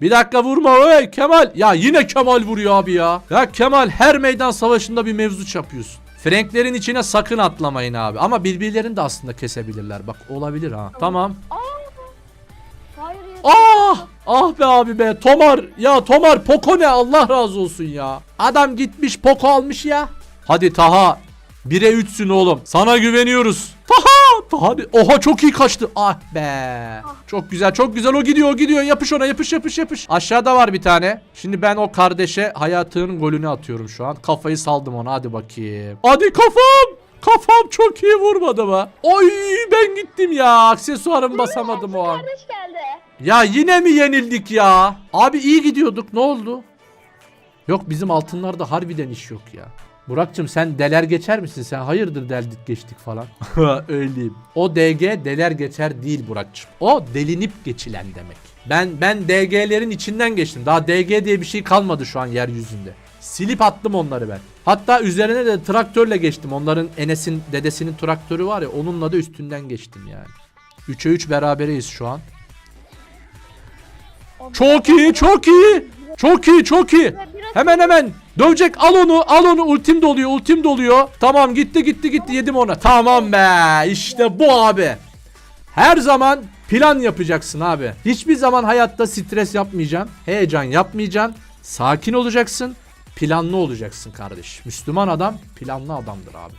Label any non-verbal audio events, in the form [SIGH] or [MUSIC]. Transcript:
Bir dakika vurma oy Kemal. Ya yine Kemal vuruyor abi ya. Ya Kemal her meydan savaşında bir mevzu yapıyorsun. Franklerin içine sakın atlamayın abi. Ama birbirlerini de aslında kesebilirler. Bak olabilir ha. Tamam. Hayır ya. Ah! Ah be abi be. Tomar. Ya Tomar Poco ne? Allah razı olsun ya. Adam gitmiş Poco almış ya. Hadi Taha. 1'e 3'sün oğlum. Sana güveniyoruz. Hadi. Oha çok iyi kaçtı. Ah be. Çok güzel çok güzel o gidiyor o gidiyor. Yapış ona yapış yapış yapış. Aşağıda var bir tane. Şimdi ben o kardeşe hayatının golünü atıyorum şu an. Kafayı saldım ona hadi bakayım. Hadi kafam. Kafam çok iyi vurmadı mı? Oy ben gittim ya. Aksesuarımı basamadım o an. Kardeş geldi. Ya yine mi yenildik ya? Abi iyi gidiyorduk ne oldu? Yok bizim altınlarda harbiden iş yok ya. Burak'cığım sen deler geçer misin? Sen hayırdır deldik geçtik falan. [LAUGHS] Öyleyim. O DG deler geçer değil Burak'cığım. O delinip geçilen demek. Ben ben DG'lerin içinden geçtim. Daha DG diye bir şey kalmadı şu an yeryüzünde. Silip attım onları ben. Hatta üzerine de traktörle geçtim. Onların Enes'in dedesinin traktörü var ya onunla da üstünden geçtim yani. 3'e 3 berabereyiz şu an. Çok iyi, çok iyi. Çok iyi, çok iyi. Hemen hemen dövecek. Al onu, al onu. Ultim doluyor, ultim doluyor. Tamam gitti, gitti, gitti. Yedim ona. Tamam be. İşte bu abi. Her zaman plan yapacaksın abi. Hiçbir zaman hayatta stres yapmayacaksın. Heyecan yapmayacaksın. Sakin olacaksın. Planlı olacaksın kardeş. Müslüman adam planlı adamdır abi.